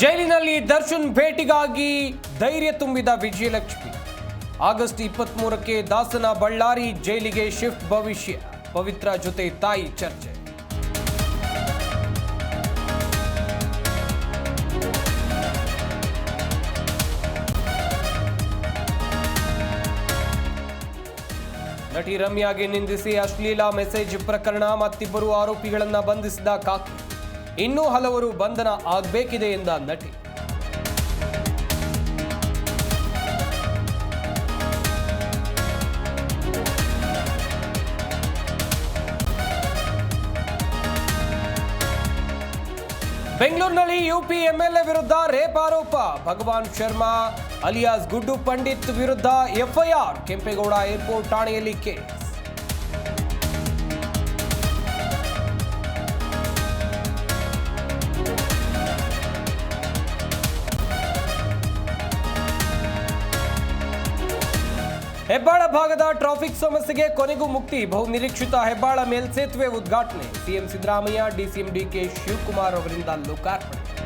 ಜೈಲಿನಲ್ಲಿ ದರ್ಶನ್ ಭೇಟಿಗಾಗಿ ಧೈರ್ಯ ತುಂಬಿದ ವಿಜಯಲಕ್ಷ್ಮಿ. ಆಗಸ್ಟ್ ಇಪ್ಪತ್ಮೂರಕ್ಕೆ ದಾಸನ ಬಳ್ಳಾರಿ ಜೈಲಿಗೆ ಶಿಫ್ಟ್ ಭವಿಷ್ಯ, ಪವಿತ್ರ ಜೊತೆ ತಾಯಿ ಚರ್ಚೆ. ನಟಿ ರಮ್ಯಾಗೆ ನಿಂದಿಸಿ ಅಶ್ಲೀಲ ಮೆಸೇಜ್ ಪ್ರಕರಣ, ಮತ್ತಿಬ್ಬರು ಆರೋಪಿಗಳನ್ನು ಬಂಧಿಸಿದ ಕಾಕಿ ಇನ್ನೂ ಹಲವರು ಬಂಧನ ಆಗಬೇಕಿದೆ ಎಂದ ನಟಿ. ಬೆಂಗಳೂರಿನಲ್ಲಿ ಯುಪಿ ಎಂಎಲ್ಎ ವಿರುದ್ಧ ರೇಪ್ ಆರೋಪ. ಭಗವಾನ್ ಶರ್ಮಾ, ಅಲಿಯಾಸ್ ಗುಡ್ಡು ಪಂಡಿತ್ ವಿರುದ್ಧ ಎಫ್ಐಆರ್. ಕೆಂಪೇಗೌಡ ಏರ್ಪೋರ್ಟ್ ಠಾಣೆಯಲ್ಲಿ ಕೇಸ್. ಹೆಬ್ಬಾಳ ಭಾಗದ ಟ್ರಾಫಿಕ್ ಸಮಸ್ಯೆಗೆ ಕೊನೆಗೂ ಮುಕ್ತಿ. ಬಹುನಿರೀಕ್ಷಿತ ಹೆಬ್ಬಾಳ ಮೇಲ್ಸೇತುವೆ ಉದ್ಘಾಟನೆ. CM Siddaramaiah, DCM DK Shivakumar ಅವರಿಂದ ಲೋಕಾರ್ಪಣೆ.